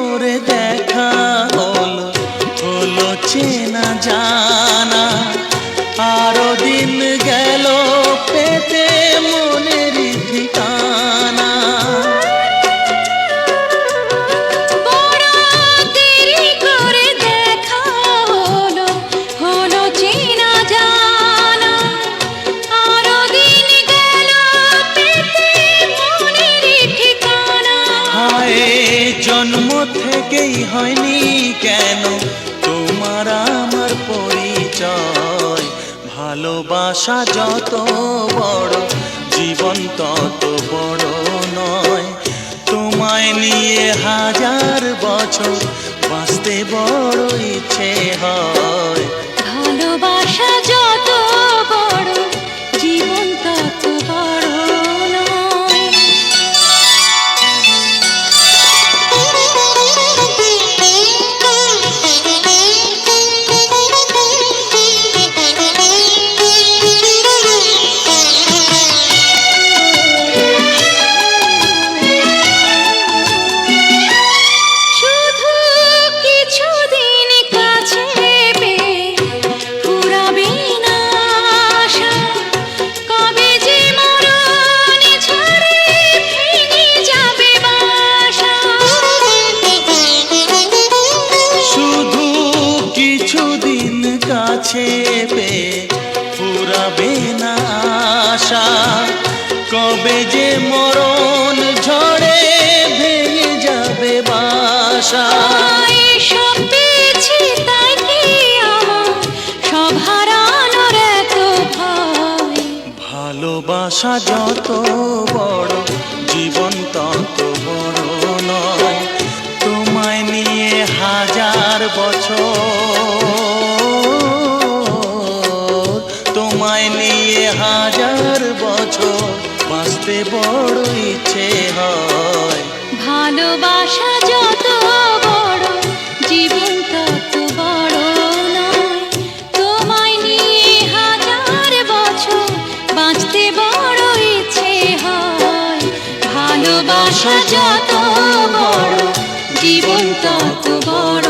করে দেখা জন্ম থেকেই হয়নি কেন? তোমার আমার পরিচয়, ভালোবাসা যত বড়, জীবন তত বড় নয়। তোমায় নিয়ে হাজার বছর বাঁচতে বড় ইচ্ছে হয়। আশা কবে যে মরণ ঝড়ে ভেঙে যাবে বাসা। ভালোবাসা যত বড় জীবন তত বড় নয়। তোমায় নিয়ে হাজার বছর তোমায় নিয়ে হাজার বাঁচতে বড় ইচ্ছে হয়। ভালোবাসা যত বড় জীবন তত বড় নয়। তোমায় নিয়ে হাজার বছর বাঁচতে বড় ইচ্ছে হয়। ভালোবাসা যত বড় জীবন তত বড়